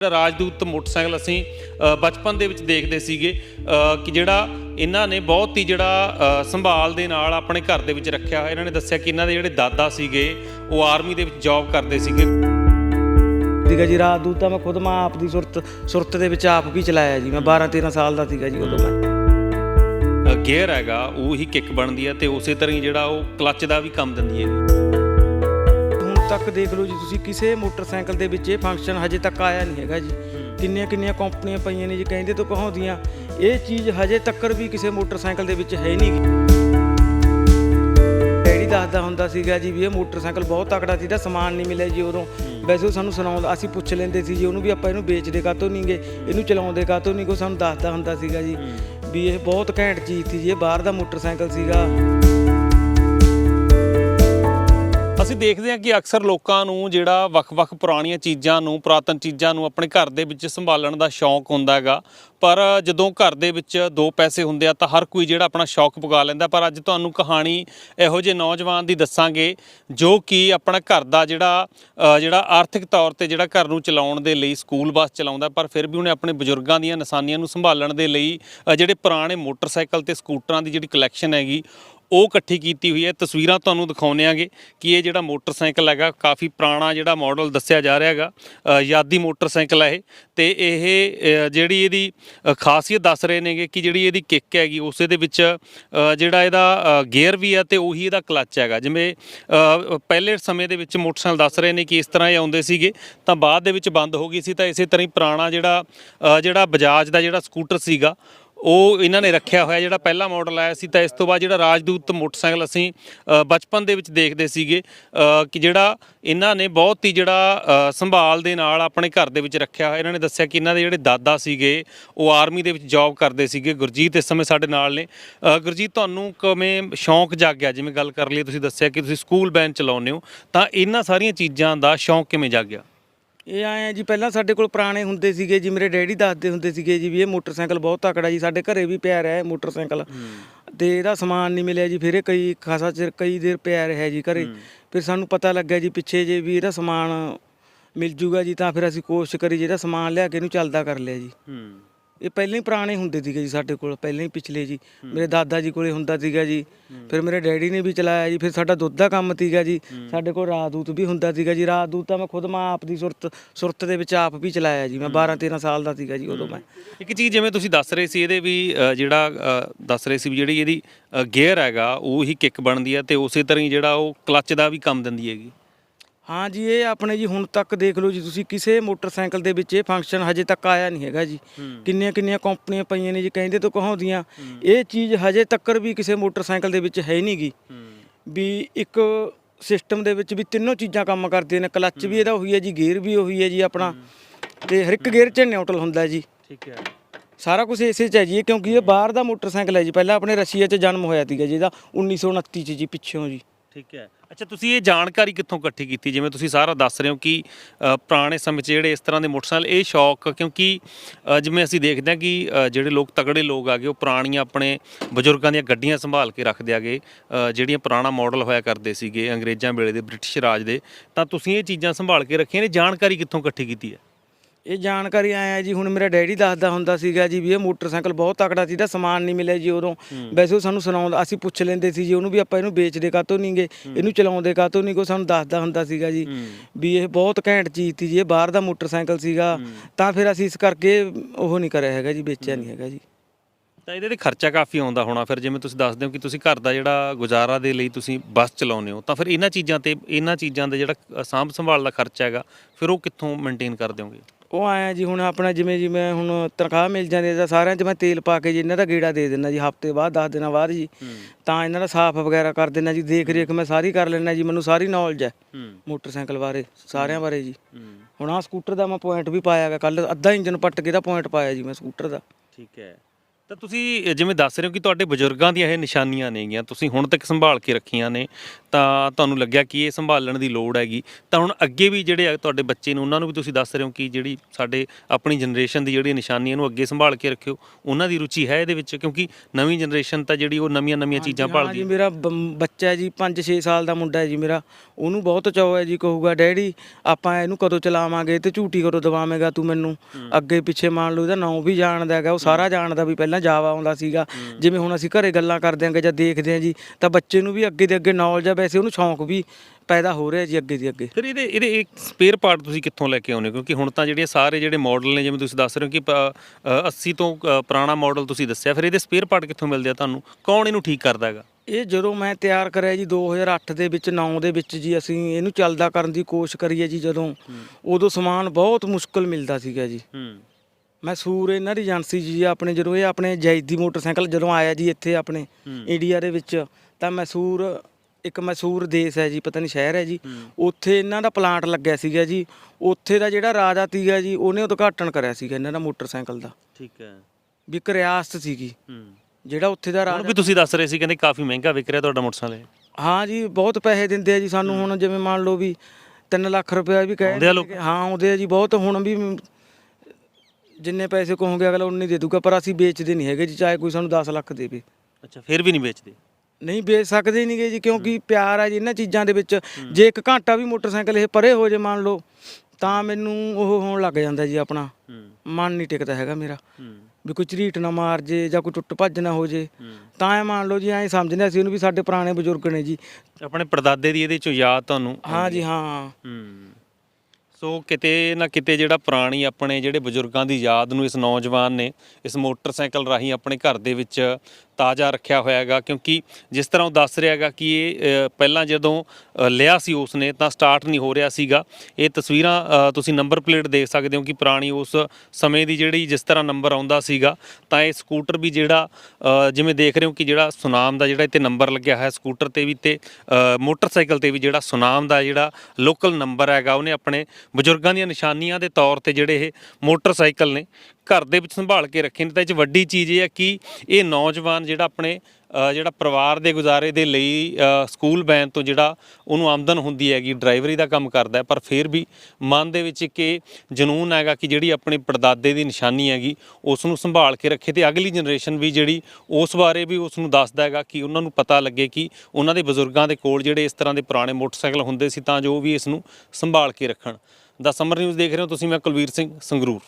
ਰਾਜਦੂਤ motorcycle ਅਸੀਂ ਬਚਪਨ ਦੇ ਵਿੱਚ ਦੇਖਦੇ ਸੀਗੇ ਕਿ ਜਿਹੜਾ ਇਹਨਾਂ ਨੇ ਬਹੁਤ ਹੀ ਜਿਹੜਾ ਸੰਭਾਲ ਦੇ ਨਾਲ ਆਪਣੇ ਘਰ ਦੇ ਵਿੱਚ ਰੱਖਿਆ। ਹੋਇਆ ਇਹਨਾਂ ਨੇ ਦੱਸਿਆ ਕਿ ਇਹਨਾਂ ਦੇ ਜਿਹੜੇ ਦਾਦਾ ਸੀਗੇ ਉਹ ਆਰਮੀ ਦੇ ਵਿੱਚ ਜੌਬ ਕਰਦੇ ਸੀਗੇ। ਸੀਗਾ ਜੀ ਰਾਤ ਦੂਤ ਤਾਂ ਮੈਂ ਖੁਦ ਮੈਂ ਆਪ ਦੀ ਸੁਰਤ ਸੁਰਤ ਦੇ ਵਿੱਚ ਆਪ ਵੀ ਚਲਾਇਆ ਜੀ। ਮੈਂ 12 13 ਸਾਲ ਦਾ ਸੀਗਾ ਜੀ ਉਦੋਂ ਮੈਂ। ਗੇਅਰ ਹੈਗਾ ਉਹ ਹੀ ਕਿੱਕ ਬਣਦੀ ਹੈ ਤੇ ਉਸੇ ਤਰ੍ਹਾਂ ਹੀ ਜਿਹੜਾ ਉਹ ਕਲੱਚ ਦਾ ਵੀ ਕੰਮ ਦਿੰਦੀ ਹੈ। ਤੱਕ ਦੇਖ ਲਓ ਜੀ ਤੁਸੀਂ ਕਿਸੇ ਮੋਟਰਸਾਈਕਲ ਦੇ ਵਿੱਚ ਇਹ ਫੰਕਸ਼ਨ ਹਜੇ ਤੱਕ ਆਇਆ ਨਹੀਂ ਹੈਗਾ ਜੀ। ਕਿੰਨੀਆਂ ਕਿੰਨੀਆਂ ਕੰਪਨੀਆਂ ਪਈਆਂ ਨੇ ਜੀ ਕਹਿੰਦੇ ਤੋਂ ਕਹਾਉਂਦੀਆਂ ਇਹ ਚੀਜ਼ ਹਜੇ ਤੱਕ ਵੀ ਕਿਸੇ ਮੋਟਰਸਾਈਕਲ ਦੇ ਵਿੱਚ ਹੈ ਨਹੀਂ। ਗੀ ਡੈਡੀ ਦੱਸਦਾ ਹੁੰਦਾ ਸੀਗਾ ਜੀ ਵੀ ਇਹ ਮੋਟਰਸਾਈਕਲ ਬਹੁਤ ਤਕੜਾ ਸੀ ਤਾਂ ਸਮਾਨ ਨਹੀਂ ਮਿਲਿਆ ਜੀ ਉਦੋਂ। ਵੈਸੇ ਉਹ ਸਾਨੂੰ ਸੁਣਾਉਂਦਾ ਅਸੀਂ ਪੁੱਛ ਲੈਂਦੇ ਸੀ ਜੀ ਉਹਨੂੰ ਵੀ ਆਪਾਂ ਇਹਨੂੰ ਵੇਚਦੇ ਕਾਤੋਂ ਨਹੀਂਗੇ ਇਹਨੂੰ ਚਲਾਉਂਦੇ ਕਾਤੋਂ ਨਹੀਂ ਕੋ ਸਾਨੂੰ ਦੱਸਦਾ ਹੁੰਦਾ ਸੀਗਾ ਜੀ ਵੀ ਇਹ ਬਹੁਤ ਘੈਂਟ ਚੀਜ਼ ਸੀ ਜੀ ਇਹ ਬਾਹਰ ਦਾ ਮੋਟਰਸਾਈਕਲ ਸੀਗਾ। ਅਸੀਂ ਦੇਖਦੇ ਹਾਂ ਕਿ ਅਕਸਰ ਲੋਕਾਂ ਨੂੰ ਜਿਹੜਾ ਵੱਖ-ਵੱਖ ਪੁਰਾਣੀਆਂ ਚੀਜ਼ਾਂ ਨੂੰ, ਪੁਰਾਤਨ ਚੀਜ਼ਾਂ ਨੂੰ ਆਪਣੇ ਘਰ ਦੇ ਵਿੱਚ ਸੰਭਾਲਣ ਦਾ ਸ਼ੌਂਕ ਹੁੰਦਾ ਹੈਗਾ। ਪਰ ਜਦੋਂ ਘਰ ਦੇ ਵਿੱਚ ਦੋ ਪੈਸੇ ਹੁੰਦੇ ਆ ਤਾਂ ਹਰ ਕੋਈ ਜਿਹੜਾ ਆਪਣਾ ਸ਼ੌਕ ਪੁਗਾ ਲੈਂਦਾ। ਪਰ ਅੱਜ ਤੁਹਾਨੂੰ ਕਹਾਣੀ ਇਹੋ ਜਿਹੇ ਨੌਜਵਾਨ ਦੀ ਦੱਸਾਂਗੇ ਜੋ ਕਿ ਆਪਣਾ ਘਰ ਦਾ ਜਿਹੜਾ ਜਿਹੜਾ ਆਰਥਿਕ ਤੌਰ ਤੇ ਜਿਹੜਾ ਘਰ ਨੂੰ ਚਲਾਉਣ ਦੇ ਲਈ ਸਕੂਲ ਬੱਸ ਚਲਾਉਂਦਾ, ਪਰ ਫਿਰ ਵੀ ਉਹਨੇ ਆਪਣੇ ਬਜ਼ੁਰਗਾਂ ਦੀਆਂ ਨਿਸ਼ਾਨੀਆਂ ਨੂੰ ਸੰਭਾਲਣ ਦੇ ਲਈ ਜਿਹੜੇ ਪੁਰਾਣੇ ਮੋਟਰਸਾਈਕਲ ਤੇ ਸਕੂਟਰਾਂ ਦੀ ਜਿਹੜੀ ਕਲੈਕਸ਼ਨ ਹੈਗੀ ਉਹ ਇਕੱਠੀ ਕੀਤੀ ਹੋਈ ਹੈ। ਤਸਵੀਰਾਂ ਤੁਹਾਨੂੰ ਦਿਖਾਉਂਦੇ ਆਂਗੇ ਕਿ ਇਹ ਜਿਹੜਾ ਮੋਟਰਸਾਈਕਲ ਹੈਗਾ, ਕਾਫੀ ਪੁਰਾਣਾ ਜਿਹੜਾ ਮਾਡਲ ਦੱਸਿਆ ਜਾ ਰਿਹਾ ਹੈਗਾ ਯਾਦੀ ਮੋਟਰਸਾਈਕਲ ਹੈ ਇਹ। ਤੇ ਇਹ ਜਿਹੜੀ ਇਹਦੀ ਖਾਸੀਅਤ ਦੱਸ ਰਹੇ ਨੇਗੇ ਕਿ ਜਿਹੜੀ ਇਹਦੀ ਕਿੱਕ ਹੈਗੀ, ਉਸੇ ਦੇ ਵਿੱਚ ਜਿਹੜਾ ਇਹਦਾ ਗੇਅਰ ਵੀ ਹੈ ਤੇ ਉਹੀ ਇਹਦਾ ਕਲੱਚ ਹੈਗਾ। ਜਿਵੇਂ ਪਹਿਲੇ ਸਮੇਂ ਦੇ ਵਿੱਚ ਮੋਟਰਸਾਈਕਲ ਦੱਸ ਰਹੇ ਨੇ ਕਿ ਇਸ ਤਰ੍ਹਾਂ ਇਹ ਆਉਂਦੇ ਸੀਗੇ, ਤਾਂ ਬਾਅਦ ਦੇ ਵਿੱਚ ਬੰਦ ਹੋ ਗਈ ਸੀ, ਤਾਂ ਇਸੇ ਤਰ੍ਹਾਂ ਹੀ ਪੁਰਾਣਾ ਜਿਹੜਾ ਜਿਹੜਾ ਬਜਾਜ ਦਾ ਜਿਹੜਾ ਸਕੂਟਰ ਸੀਗਾ ਉਹ ਇਹਨਾਂ ਨੇ ਰੱਖਿਆ ਹੋਇਆ ਜਿਹੜਾ ਪਹਿਲਾ ਮਾਡਲ ਆਇਆ ਸੀ, ਤਾਂ ਇਸ ਤੋਂ ਬਾਅਦ ਜਿਹੜਾ ਰਾਜਦੂਤ ਮੋਟਰਸਾਈਕਲ ਅਸੀਂ ਬਚਪਨ ਦੇ ਵਿੱਚ ਦੇਖਦੇ ਸੀਗੇ ਕਿ ਜਿਹੜਾ ਇਹਨਾਂ ਨੇ ਬਹੁਤ ਹੀ ਜਿਹੜਾ ਸੰਭਾਲ ਦੇ ਨਾਲ ਆਪਣੇ ਘਰ ਦੇ ਵਿੱਚ ਰੱਖਿਆ ਹੋਇਆ। ਇਹਨਾਂ ਨੇ ਦੱਸਿਆ ਕਿ ਇਹਨਾਂ ਦੇ ਜਿਹੜੇ ਦਾਦਾ ਸੀਗੇ, ਉਹ ਆਰਮੀ ਦੇ ਵਿੱਚ ਜੌਬ ਕਰਦੇ ਸੀਗੇ। ਗੁਰਜੀਤ ਇਸ ਸਮੇਂ ਸਾਡੇ ਨਾਲ ਨੇ। ਗੁਰਜੀਤ, ਤੁਹਾਨੂੰ ਕਿਵੇਂ ਸ਼ੌਂਕ ਜਾਗਿਆ? ਜਿਵੇਂ ਗੱਲ ਕਰ ਲਈ ਤੁਸੀਂ ਦੱਸਿਆ ਕਿ ਤੁਸੀਂ ਸਕੂਲ ਬੈਨ ਚਲਾਉਂਦੇ ਹੋ, ਤਾਂ ਇਹਨਾਂ ਸਾਰੀਆਂ ਚੀਜ਼ਾਂ ਦਾ ਸ਼ੌਂਕ ਕਿਵੇਂ ਜਾਗਿਆ? ਇਹ ਆਏ ਜੀ ਪਹਿਲਾਂ ਸਾਡੇ ਕੋਲ ਪੁਰਾਣੇ ਹੁੰਦੇ ਸੀਗੇ ਜੀ ਮੇਰੇ ਡੈਡੀ ਦੱਸਦੇ ਹੁੰਦੇ ਸੀਗੇ ਜੀ ਵੀ ਇਹ ਮੋਟਰਸਾਈਕਲ ਬਹੁਤ ਤਕੜਾ ਜੀ ਸਾਡੇ ਘਰੇ ਵੀ ਪਿਆ ਰਿਹਾ ਇਹ ਮੋਟਰਸਾਈਕਲ। ਤੇ ਇਹਦਾ ਸਮਾਨ ਨਹੀਂ ਮਿਲਿਆ ਜੀ ਫਿਰ ਇਹ ਕਈ ਖਾਸਾ ਚਿਰ ਕਈ ਦੇਰ ਪਿਆ ਰਿਹਾ ਜੀ ਘਰੇ। ਫਿਰ ਸਾਨੂੰ ਪਤਾ ਲੱਗਿਆ ਜੀ ਪਿੱਛੇ ਜੇ ਵੀ ਇਹਦਾ ਸਮਾਨ ਮਿਲ ਜੂਗਾ ਜੀ ਤਾਂ ਫਿਰ ਅਸੀਂ ਕੋਸ਼ਿਸ਼ ਕਰੀ ਜਿਹੜਾ ਸਮਾਨ ਲਿਆ ਕੇ ਇਹਨੂੰ ਚੱਲਦਾ ਕਰ ਲਿਆ ਜੀ। ਇਹ ਪਹਿਲਾਂ ਹੀ ਪੁਰਾਣੇ ਹੁੰਦੇ ਸੀਗੇ ਜੀ ਸਾਡੇ ਕੋਲ, ਪਹਿਲਾਂ ਹੀ ਪਿਛਲੇ ਜੀ। ਮੇਰੇ ਦਾਦਾ ਜੀ ਕੋਲੇ ਹੁੰਦਾ ਸੀਗਾ ਜੀ। ਫਿਰ ਮੇਰੇ ਡੈਡੀ ਨੇ ਵੀ ਚਲਾਇਆ ਜੀ, ਫਿਰ ਸਾਡਾ ਦੁੱਧ ਦਾ ਕੰਮ ਸੀਗਾ ਜੀ। ਸਾਡੇ ਕੋਲ ਰਾਜਦੂਤ ਵੀ ਹੁੰਦਾ ਸੀਗਾ ਜੀ। ਰਾਜਦੂਤ ਤਾਂ ਮੈਂ ਖੁਦ ਮੈਂ ਆਪ ਦੀ ਸੁਰਤ ਸੁਰਤ ਦੇ ਵਿੱਚ ਆਪ ਵੀ ਚਲਾਇਆ ਜੀ। ਮੈਂ 12 13 ਸਾਲ ਦਾ ਸੀਗਾ ਜੀ ਉਦੋਂ ਮੈਂ। ਇੱਕ ਚੀਜ਼ ਜਿਵੇਂ ਤੁਸੀਂ ਦੱਸ ਰਹੇ ਸੀ, ਇਹਦੇ ਵੀ ਜਿਹੜਾ ਦੱਸ ਰਹੇ ਸੀ ਵੀ ਜਿਹੜੀ ਇਹਦੀ ਗੇਅਰ ਹੈਗਾ, ਉਹ ਹੀ ਕਿੱਕ ਬਣਦੀ ਹੈ ਤੇ ਉਸੇ ਤਰ੍ਹਾਂ ਹੀ ਜਿਹੜਾ ਉਹ ਕਲੱਚ ਦਾ ਵੀ ਕੰਮ ਦਿੰਦੀ ਹੈਗੀ। ਹਾਂ ਜੀ ਇਹ ਆਪਣੇ ਜੀ ਹੁਣ ਤੱਕ ਦੇਖ ਲਓ ਜੀ ਤੁਸੀਂ ਕਿਸੇ ਮੋਟਰਸਾਈਕਲ ਦੇ ਵਿੱਚ ਇਹ ਫੰਕਸ਼ਨ ਹਜੇ ਤੱਕ ਆਇਆ ਨਹੀਂ ਹੈਗਾ ਜੀ। ਕਿੰਨੀਆਂ ਕਿੰਨੀਆਂ ਕੰਪਨੀਆਂ ਪਈਆਂ ਨੇ ਜੀ ਕਹਿੰਦੇ ਤੋਂ ਕਹਾਉਂਦੀਆਂ ਇਹ ਚੀਜ਼ ਹਜੇ ਤੱਕ ਵੀ ਕਿਸੇ ਮੋਟਰਸਾਈਕਲ ਦੇ ਵਿੱਚ ਹੈ ਨਹੀਂ ਗੀ ਵੀ ਇੱਕ ਸਿਸਟਮ ਦੇ ਵਿੱਚ ਵੀ ਤਿੰਨੋਂ ਚੀਜ਼ਾਂ ਕੰਮ ਕਰਦੀਆਂ ਨੇ ਕਲੱਚ ਵੀ ਇਹਦਾ ਉਹੀ ਹੈ ਜੀ ਗੇਅਰ ਵੀ ਉਹੀ ਹੈ ਜੀ ਆਪਣਾ। ਤੇ ਹਰ ਇੱਕ ਗੇਅਰ 'ਚ ਨਿਊਟਰਲ ਹੁੰਦਾ ਜੀ। ਠੀਕ ਹੈ। ਸਾਰਾ ਕੁਝ ਇਸੇ 'ਚ ਹੈ ਜੀ ਕਿਉਂਕਿ ਇਹ ਬਾਹਰ ਦਾ ਮੋਟਰਸਾਈਕਲ ਹੈ ਜੀ ਪਹਿਲਾਂ ਆਪਣੇ ਰਸ਼ੀਆ 'ਚ ਜਨਮ ਹੋਇਆ ਸੀਗਾ ਜੀ ਇਹਦਾ 1929 'ਚ ਜੀ ਪਿੱਛੋਂ ਜੀ। ਠੀਕ ਹੈ। ਅੱਛਾ ਤੁਸੀਂ ਇਹ ਜਾਣਕਾਰੀ ਕਿੱਥੋਂ ਇਕੱਠੀ ਕੀਤੀ? ਜਿਵੇਂ ਤੁਸੀਂ ਸਾਰਾ ਦੱਸ ਰਹੇ ਹੋ ਕਿ ਅ, ਪੁਰਾਣੇ ਸਮੇਂ 'ਚ ਜਿਹੜੇ ਇਸ ਤਰ੍ਹਾਂ ਦੇ ਮੋਟਰਸਾਈਕਲ ਇਹ ਸ਼ੌਕ ਕਿਉਂਕਿ ਅ, ਜਿਵੇਂ ਅਸੀਂ ਦੇਖਦੇ ਹਾਂ ਕਿ ਅ, ਜਿਹੜੇ ਲੋਕ ਤਗੜੇ ਲੋਕ ਆਗੇ ਉਹ ਪੁਰਾਣੀਆਂ ਆਪਣੇ ਬਜ਼ੁਰਗਾਂ ਦੀਆਂ ਗੱਡੀਆਂ ਸੰਭਾਲ ਕੇ ਰੱਖਦੇ ਆਗੇ। ਅ, ਜਿਹੜੀਆਂ ਪੁਰਾਣਾ ਮਾਡਲ ਹੋਇਆ ਕਰਦੇ ਸੀਗੇ ਅੰਗਰੇਜ਼ਾਂ ਵੇਲੇ ਦੇ ਬ੍ਰਿਟਿਸ਼ ਰਾਜ ਦੇ। ਤਾਂ ਤੁਸੀਂ ਇਹ ਚੀਜ਼ਾਂ ਸੰਭਾਲ ਕੇ ਰੱਖੀਆਂ ਨੇ? ਜਾਣਕਾਰੀ ਕਿੱਥੋਂ ਇਕੱਠੀ ਕੀਤੀ ਹੈ? ਇਹ ਜਾਣਕਾਰੀ ਆਇਆ ਜੀ ਹੁਣ ਮੇਰਾ ਡੈਡੀ ਦੱਸਦਾ ਹੁੰਦਾ ਸੀਗਾ ਜੀ ਵੀ ਇਹ ਮੋਟਰਸਾਈਕਲ ਬਹੁਤ ਤਕੜਾ ਸੀ ਤਾਂ ਸਮਾਨ ਨਹੀਂ ਮਿਲਿਆ ਜੀ ਉਦੋਂ। ਵੈਸੇ ਉਹ ਸਾਨੂੰ ਸੁਣਾਉਂਦਾ ਅਸੀਂ ਪੁੱਛ ਲੈਂਦੇ ਸੀ ਜੀ ਉਹਨੂੰ ਵੀ ਆਪਾਂ ਇਹਨੂੰ ਵੇਚਦੇ ਕਾਤੋਂ ਨਹੀਂਗੇ ਇਹਨੂੰ ਚਲਾਉਂਦੇ ਕਾਤੋਂ ਨਹੀਂ ਕੋ ਸਾਨੂੰ ਦੱਸਦਾ ਹੁੰਦਾ ਸੀਗਾ ਜੀ ਵੀ ਇਹ ਬਹੁਤ ਘੈਂਟ ਚੀਜ਼ ਸੀ ਜੀ ਇਹ ਬਾਹਰ ਦਾ ਮੋਟਰਸਾਈਕਲ ਸੀਗਾ ਤਾਂ ਫਿਰ ਅਸੀਂ ਇਸ ਕਰਕੇ ਉਹ ਨਹੀਂ ਕਰਿਆ ਹੈਗਾ ਜੀ ਵੇਚਿਆ ਨਹੀਂ ਹੈਗਾ ਜੀ। ਤਾਂ ਇਹਦੇ ਤੇ ਖਰਚਾ ਕਾਫੀ ਆਉਂਦਾ ਹੋਣਾ ਫਿਰ ਜਿਵੇਂ ਤੁਸੀਂ ਦੱਸਦੇ ਹੋ ਕਿ ਤੁਸੀਂ ਘਰ ਦਾ ਜਿਹੜਾ ਗੁਜ਼ਾਰਾ ਦੇ ਲਈ ਤੁਸੀਂ ਬੱਸ ਚਲਾਉਂਦੇ ਹੋ ਤਾਂ ਫਿਰ ਇਹਨਾਂ ਚੀਜ਼ਾਂ ਤੇ ਇਹਨਾਂ ਚੀਜ਼ਾਂ ਦਾ ਜਿਹੜਾ ਸਾਂਭ ਸੰਭਾਲ ਦਾ ਖਰਚਾ ਹੈਗਾ ਫਿਰ ਉਹ ਕਿੱਥੋਂ ਮੇਨਟੇਨ ਕਰ ਦਿਓਗੇ ਉਹ ਆਇਆ ਜੀ ਹੁਣ ਆਪਣਾ ਜਿਵੇਂ ਜਿਵੇਂ ਹੁਣ ਤਨਖਾਹ ਮਿਲ ਜਾਂਦੀ ਤਾਂ ਸਾਰਿਆਂ 'ਚ ਮੈਂ ਤੇਲ ਪਾ ਕੇ ਜੀ ਇਹਨਾਂ ਦਾ ਗੇੜਾ ਦੇ ਦਿੰਦਾ ਜੀ ਹਫ਼ਤੇ ਬਾਅਦ 10 ਦਿਨਾਂ ਬਾਅਦ ਜੀ। ਤਾਂ ਇਹਨਾਂ ਦਾ ਸਾਫ਼ ਵਗੈਰਾ ਕਰ ਦਿੰਦਾ ਜੀ ਦੇਖ ਰੇਖ ਮੈਂ ਸਾਰੀ ਕਰ ਲੈਣਾ ਜੀ ਮੈਨੂੰ ਸਾਰੀ ਨੌਲੇਜ ਹੈ ਮੋਟਰਸਾਈਕਲ ਬਾਰੇ ਸਾਰਿਆਂ ਬਾਰੇ ਜੀ। ਹੁਣ ਆ ਸਕੂਟਰ ਦਾ ਮੈਂ ਪੁਆਇੰਟ ਵੀ ਪਾਇਆਗਾ ਕੱਲ ਅੱਧਾ ਇੰਜਨ ਪੱਟ ਕੇ ਦਾ ਪੁਆਇੰਟ ਪਾਇਆ ਜੀ ਮੈਂ ਸਕੂਟਰ ਦਾ। ਠੀਕ ਹੈ। ਤਾਂ ਤੁਸੀਂ ਜਿਵੇਂ ਦੱਸ ਰਹੇ ਹੋ ਕਿ ਤੁਹਾਡੇ ਬਜ਼ੁਰਗਾਂ ਦੀਆਂ ਇਹ ਨਿਸ਼ਾਨੀਆਂ ਨੇਗੀਆਂ ਤੁਸੀਂ ਹੁਣ ਤੱਕ ਸੰਭਾਲ ਕੇ ਰੱਖੀਆਂ ਨੇ ਤਾਂ ਤੁਹਾਨੂੰ ਲੱਗਿਆ ਕਿ ਇਹ ਸੰਭਾਲਣ ਦੀ ਲੋੜ ਹੈਗੀ? ਤਾਂ ਹੁਣ ਅੱਗੇ ਵੀ ਜਿਹੜੇ ਤੁਹਾਡੇ ਬੱਚੇ ਨੇ ਉਹਨਾਂ ਨੂੰ ਵੀ ਤੁਸੀਂ ਦੱਸ ਰਹੇ ਹੋ ਕਿ ਜਿਹੜੀ ਸਾਡੇ ਆਪਣੀ ਜਨਰੇਸ਼ਨ ਦੀ ਜਿਹੜੀ ਨਿਸ਼ਾਨੀਆਂ ਨੂੰ ਅੱਗੇ ਸੰਭਾਲ ਕੇ ਰੱਖਿਓ। ਉਹਨਾਂ ਦੀ ਰੁਚੀ ਹੈ ਇਹਦੇ ਵਿੱਚ? ਕਿਉਂਕਿ ਨਵੀਂ ਜਨਰੇਸ਼ਨ ਤਾਂ ਜਿਹੜੀ ਉਹ ਨਵੀਆਂ ਨਵੀਆਂ ਚੀਜ਼ਾਂ ਹਾਂਜੀ, ਹਾਂ ਭਾਲਦੀ ਜੀ ਹੈ। ਮੇਰਾ ਬੱਚਾ ਜੀ 5-6 ਸਾਲ ਦਾ ਮੁੰਡਾ ਹੈ ਜੀ ਮੇਰਾ। ਉਹਨੂੰ ਬਹੁਤ ਚਾਅ ਹੈ ਜੀ ਕਹੂਗਾ ਡੈਡੀ ਆਪਾਂ ਇਹਨੂੰ ਕਦੋਂ ਚਲਾਵਾਂਗੇ ਤੇ ਝੂਟੀ ਕਦੋਂ ਦਵਾਵੇਂਗਾ ਤੂੰ ਮੈਨੂੰ? ਅੱਗੇ ਪਿੱਛੇ ਮੰਨ ਲਓ ਇਹਦਾ ਨਾਂ ਵੀ ਜਾਣਦਾ ਹੈਗਾ ਉਹ ਸਾਰਾ ਜਾਣਦਾ ਵੀ ਪਹਿਲਾਂ ਜਾਵਾ ਆਉਂਦਾ ਸੀਗਾ। ਜਿਵੇਂ ਹੁਣ ਅਸੀਂ ਘਰੇ ਗੱਲਾਂ ਕਰਦੇ ਆਂਗੇ ਜਾਂ ਦੇਖਦੇ ਆਂ ਜੀ ਤਾਂ ਬੱਚੇ ਨੂੰ ਵੀ ਅੱਗੇ ਦੇ ਅੱਗੇ ਨੌਲੇਜ ਹੈ ਵੈਸੇ ਉਹਨੂੰ ਸ਼ੌਂਕ ਵੀ ਪੈਦਾ ਹੋ ਰਿਹਾ ਜੀ ਅੱਗੇ ਦੀ ਅੱਗੇ। ਫਿਰ ਇਹਦੇ ਇਹਦੇ ਇੱਕ ਸਪੇਅਰ ਪਾਰਟ ਤੁਸੀਂ ਕਿੱਥੋਂ ਲੈ ਕੇ ਆਉਂਦੇ ਹੋ? ਕਿਉਂਕਿ ਹੁਣ ਤਾਂ ਜਿਹੜੇ ਸਾਰੇ ਜਿਹੜੇ ਮਾਡਲ ਨੇ ਜਿਵੇਂ ਤੁਸੀਂ ਦੱਸ ਰਹੇ ਹੋ ਕਿ ਪ- ਅ, 80 ਤੋਂ ਅ, ਪੁਰਾਣਾ ਮਾਡਲ ਤੁਸੀਂ ਦੱਸਿਆ ਫਿਰ ਇਹਦੇ ਸਪੇਅਰ ਪਾਰਟ ਕਿੱਥੋਂ ਮਿਲਦੇ ਆ ਤੁਹਾਨੂੰ? ਕੌਣ ਇਹਨੂੰ ਠੀਕ ਕਰਦਾ ਹੈਗਾ? ਇਹ ਜਦੋਂ ਮੈਂ ਤਿਆਰ ਕਰਿਆ ਜੀ 2008 ਦੇ ਵਿੱਚ 9 ਦੇ ਵਿੱਚ ਜੀ ਅਸੀਂ ਇਹਨੂੰ ਚੱਲਦਾ ਕਰਨ ਦੀ ਕੋਸ਼ਿਸ਼ ਕਰੀਏ ਜੀ ਜਦੋਂ। ਉਦੋਂ ਸਮਾਨ ਬਹੁਤ ਮੁਸ਼ਕਲ ਮਿਲਦਾ ਸੀਗਾ ਜੀ। ਹੂੰ। ਮੈਂ ਸੂਰ ਇਹਨਾਂ ਦੀ ਏਜੰਸੀ ਜੀ ਆਪਣੇ ਜਦੋਂ ਇਹ ਆਪਣੇ ਜੈਦੀ ਮੋਟਰਸਾਈਕਲ ਜਦੋਂ ਆਇਆ ਜੀ ਇੱਥੇ ਆਪਣੇ। ਇੰਡੀਆ ਦੇ ਵਿੱਚ ਤਾਂ ਮੈਸੂਰ ਇੱਕ ਮੈਸੂਰ ਦੇਸ਼ ਹੈ ਜੀ ਪਤਾ ਨਹੀਂ ਸ਼ਹਿਰ ਹੈ ਜੀ। ਉੱਥੇ ਇਹਨਾਂ ਦਾ ਪਲਾਂਟ ਲੱਗਿਆ ਸੀਗਾ ਜੀ। ਉੱਥੇ ਦਾ ਜਿਹੜਾ ਰਾਜਾ ਤੀਗਾ ਜੀ ਉਹਨੇ ਉਦਘਾਟਨ ਕਰਿਆ ਸੀਗਾ ਇਹਨਾਂ ਦਾ ਮੋਟਰਸਾਈਕਲ ਦਾ। ਠੀਕ ਹੈ। ਵੀ ਇੱਕ ਰਿਆਸਤ ਸੀਗੀ। ਜਿਹੜਾ ਉੱਥੇ ਦਾ ਰਾਜਾ ਵੀ ਤੁਸੀਂ ਦੱਸ ਰਹੇ ਸੀ ਕਹਿੰਦੇ ਕਾਫੀ ਮਹਿੰਗਾ ਵਿਕ ਰਿਹਾ ਤੁਹਾਡਾ ਮੋਟਰਸਾਈਕਲ ਹਾਂ ਜੀ ਬਹੁਤ ਪੈਸੇ ਦਿੰਦੇ ਆ ਜੀ ਸਾਨੂੰ ਹੁਣ ਜਿਵੇਂ ਮੰਨ ਲਓ ਵੀ 3 ਲੱਖ ਰੁਪਏ ਵੀ ਕਹੇ? ਹਾਂ ਆਉਂਦੇ ਆ ਜੀ ਬਹੁਤ ਹੁਣ ਵੀ ਜਿੰਨੇ ਪੈਸੇ ਕਹੋਗੇ ਅਗਲਾ ਉਨੇ ਦੇ ਦੂਗਾ ਪਰ ਅਸੀਂ ਵੇਚਦੇ ਨਹੀਂ ਹੈਗੇ ਜੀ ਚਾਹੇ ਕੋਈ ਸਾਨੂੰ 10 ਲੱਖ ਦੇਵੇ। ਅੱਛਾ ਫਿਰ ਵੀ ਨਹੀਂ ਵੇਚਦੇ? ਨਹੀਂ ਵੇਚ ਸਕਦੇ ਨਹੀਂਗੇ ਜੀ ਕਿਉਂਕਿ ਪਿਆਰ ਆ ਜੀ ਇਹਨਾਂ ਚੀਜ਼ਾਂ ਦੇ ਵਿੱਚ। ਜੇ ਇੱਕ ਘੰਟਾ ਵੀ ਮੋਟਰਸਾਈਕਲ ਇਹ ਪਰੇ ਹੋ ਜੇ ਮੰਨ ਲਓ ਤਾਂ ਮੈਨੂੰ ਉਹ ਹੋਣ ਲੱਗ ਜਾਂਦਾ ਜੀ ਆਪਣਾ। ਮਨ ਨਹੀਂ ਟਿਕਦਾ ਹੈਗਾ ਮੇਰਾ। ਵੀ ਕੋਈ ਝਰੀਟ ਨਾ ਮਾਰ ਜੇ ਜਾਂ ਕੋਈ ਟੁੱਟ ਭੱਜ ਨਾ ਹੋ ਜੇ। ਤਾਂ ਇਹ ਮੰਨ ਲਓ ਜੀ ਐਂ ਸਮਝਦੇ ਅਸੀਂ ਉਹਨੂੰ ਵੀ ਸਾਡੇ ਪੁਰਾਣੇ ਬਜ਼ੁਰਗ ਨੇ ਜੀ। ਆਪਣੇ ਪਰਦਾਦੇ ਦੀ ਇਹਦੇ ਚੋਂ ਯਾਦ ਤੁਹਾਨੂੰ ਹਾਂ ਜੀ ਹਾਂ। ਹੂੰ। ਸੋ ਕਿਤੇ ਨਾ ਕਿਤੇ ਜਿਹੜਾ ਪੁਰਾਣੀ ਆਪਣੇ ਜਿਹੜੇ ਬਜ਼ੁਰਗਾਂ ਦੀ ਯਾਦ ਨੂੰ ਇਸ ਨੌਜਵਾਨ ਨੇ ਇਸ ਮੋਟਰਸਾਈਕਲ ਰਾਹੀਂ ਆਪਣੇ ਘਰ ਦੇ ਵਿੱਚ ਤਾਜ਼ਾ ਰੱਖਿਆ ਹੋਇਆ ਹੈਗਾ ਕਿਉਂਕਿ ਜਿਸ ਤਰ੍ਹਾਂ ਉਹ ਦੱਸ ਰਿਹਾ ਹੈਗਾ ਕਿ ਇਹ ਪਹਿਲਾਂ ਜਦੋਂ ਲਿਆ ਸੀ ਉਸਨੇ ਤਾਂ ਸਟਾਰਟ ਨਹੀਂ ਹੋ ਰਿਹਾ ਸੀਗਾ। ਇਹ ਤਸਵੀਰਾਂ ਤੁਸੀਂ ਨੰਬਰ ਪਲੇਟ ਦੇਖ ਸਕਦੇ ਹੋ ਕਿ ਪੁਰਾਣੀ ਉਸ ਸਮੇਂ ਦੀ ਜਿਹੜੀ ਜਿਸ ਤਰ੍ਹਾਂ ਨੰਬਰ ਆਉਂਦਾ ਸੀਗਾ, ਤਾਂ ਇਹ ਸਕੂਟਰ ਵੀ ਜਿਹੜਾ ਜਿਵੇਂ ਦੇਖ ਰਹੇ ਹੋ ਕਿ ਜਿਹੜਾ ਸੁਨਾਮ ਦਾ ਜਿਹੜਾ ਇੱਥੇ ਨੰਬਰ ਲੱਗਿਆ ਹੋਇਆ, ਸਕੂਟਰ ਤੇ ਵੀ ਤੇ ਮੋਟਰਸਾਈਕਲ ਤੇ ਵੀ ਜਿਹੜਾ ਸੁਨਾਮ ਦਾ ਜਿਹੜਾ ਲੋਕਲ ਨੰਬਰ ਹੈਗਾ, ਉਹਨੇ ਆਪਣੇ ਬਜ਼ੁਰਗਾਂ ਦੀਆਂ ਨਿਸ਼ਾਨੀਆਂ ਦੇ ਤੌਰ ਤੇ ਜਿਹੜੇ ਇਹ ਮੋਟਰਸਾਈਕਲ ਨੇ ਘਰ ਦੇ ਵਿੱਚ ਸੰਭਾਲ ਕੇ ਰੱਖੇ ਨੇ, ਤਾਂ ਇਹ ਚ ਵੱਡੀ ਚੀਜ਼ ਇਹ ਹੈ ਕਿ ਇਹ ਨੌਜਵਾਨ ਜਿਹੜਾ ਆਪਣੇ ਜਿਹੜਾ ਪਰਿਵਾਰ ਦੇ ਗੁਜ਼ਾਰੇ ਦੇ ਲਈ ਸਕੂਲ ਬੈਨ ਤੋਂ ਜਿਹੜਾ ਉਹਨੂੰ ਆਮਦਨ ਹੁੰਦੀ ਹੈਗੀ, ਡਰਾਈਵਰੀ ਦਾ ਕੰਮ ਕਰਦਾ ਪਰ ਫਿਰ ਵੀ ਮਨ ਦੇ ਵਿੱਚ ਇੱਕ ਇਹ ਜਨੂਨ ਹੈਗਾ ਕਿ ਜਿਹੜੀ ਆਪਣੇ ਪੜਦਾਦੇ ਦੀ ਨਿਸ਼ਾਨੀ ਹੈਗੀ ਉਸ ਨੂੰ ਸੰਭਾਲ ਕੇ ਰੱਖੇ ਤੇ ਅਗਲੀ ਜਨਰੇਸ਼ਨ ਵੀ ਜਿਹੜੀ ਉਸ ਬਾਰੇ ਵੀ ਉਸ ਨੂੰ ਦੱਸਦਾ ਹੈਗਾ ਕਿ ਉਹਨਾਂ ਨੂੰ ਪਤਾ ਲੱਗੇ ਕਿ ਉਹਨਾਂ ਦੇ ਬਜ਼ੁਰਗਾਂ ਦੇ ਕੋਲ ਜਿਹੜੇ ਇਸ ਤਰ੍ਹਾਂ ਦੇ ਪੁਰਾਣੇ ਮੋਟਰਸਾਈਕਲ ਹੁੰਦੇ ਸੀ ਤਾਂ ਜੋ ਉਹ ਵੀ ਇਸ ਨੂੰ ਸੰਭਾਲ ਕੇ ਰੱਖਣ। ਦਾ ਸਮਰ ਨਿਊਜ਼ ਦੇਖ ਰਹੇ ਹੋ ਤੁਸੀਂ, ਮੈਂ ਕੁਲਵੀਰ ਸਿੰਘ ਸੰਗਰੂਰ।